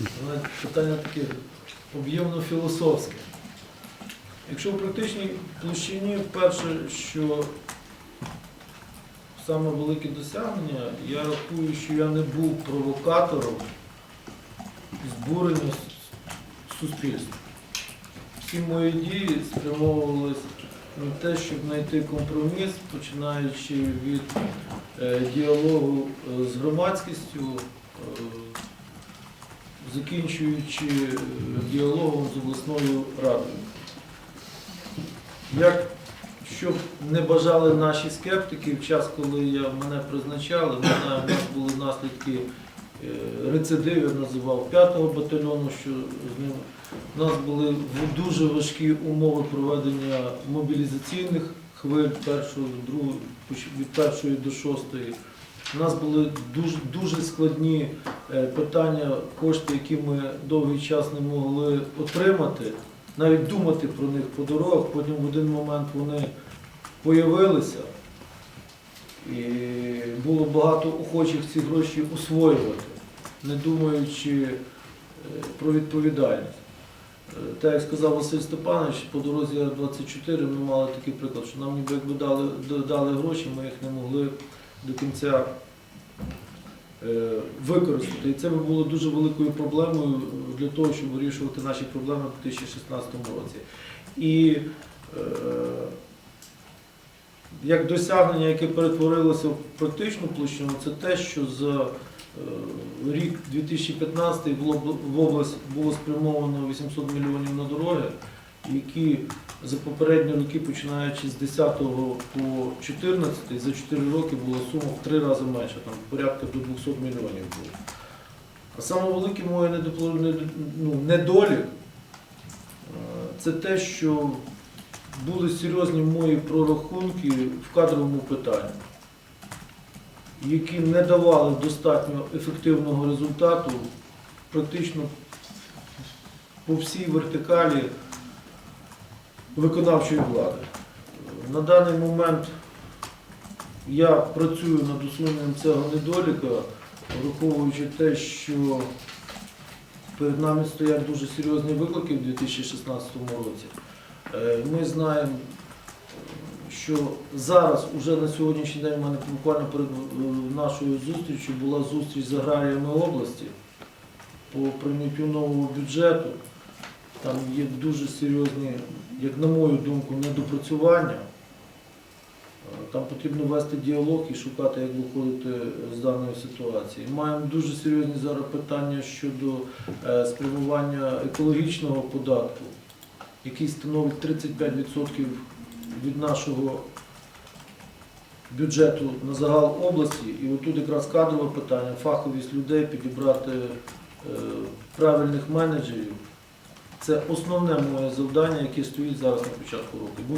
Але питання таке об'ємно-філософське. Якщо в практичній площині, перше, що саме велике досягнення, я рахую, що я не був провокатором збурення суспільства. Всі мої дії спрямовувалися на те, щоб знайти компроміс, починаючи від е, діалогу е, з громадськістю, е, закінчуючи е, діалогом з обласною радою. Як щоб не бажали наші скептики в час, коли я, мене призначали, ми знаємо, у нас були наслідки е, рецидив, я називав 5-го батальйону, що з ним у нас були дуже важкі умови проведення мобілізаційних хвиль першої, другої, від першої до шостої. У нас були дуже, дуже складні питання, кошти, які ми довгий час не могли отримати, навіть думати про них по дорогах. Потім в один момент вони появилися. І було багато охочих ці гроші освоювати, не думаючи е, про відповідальність. Е, Так як сказав Василь Степанович, по дорозі Р-24 ми мали такий приклад, що нам ніби якби дали, дали гроші, ми їх не могли до кінця е, використати. І це би було дуже великою проблемою для того, щоб вирішувати наші проблеми в 2016 році. І е, як досягнення, яке перетворилося в практичну площину, це те, що за е, рік 2015 в об- в область було спрямовано 800 мільйонів на дороги, які за попередні роки, починаючи з 10 по 14, за 4 роки була сума в 3 рази менша, там порядка до 200 мільйонів було. А саме велике моє ну, недолік е, це те, що були серйозні мої прорахунки в кадровому питанні, які не давали достатньо ефективного результату практично по всій вертикалі виконавчої влади. На даний момент я працюю над усуненням цього недоліка, враховуючи те, що перед нами стоять дуже серйозні виклики в 2016 році. Е, Ми знаємо, що зараз, уже на сьогоднішній день, у мене буквально перед е, нашою зустрічю була зустріч з аграріями області по прийняттю нового бюджету. Там є дуже серйозні, як на мою думку, недопрацювання. Е, Там потрібно вести діалог і шукати, як виходити з даної ситуації. Маємо дуже серйозні зараз питання щодо е, спрямування екологічного податку, який становить 35% від нашого бюджету на загал області. І отут якраз кадрове питання, фаховість людей, підібрати е, правильних менеджерів. Це основне моє завдання, яке стоїть зараз на початку року.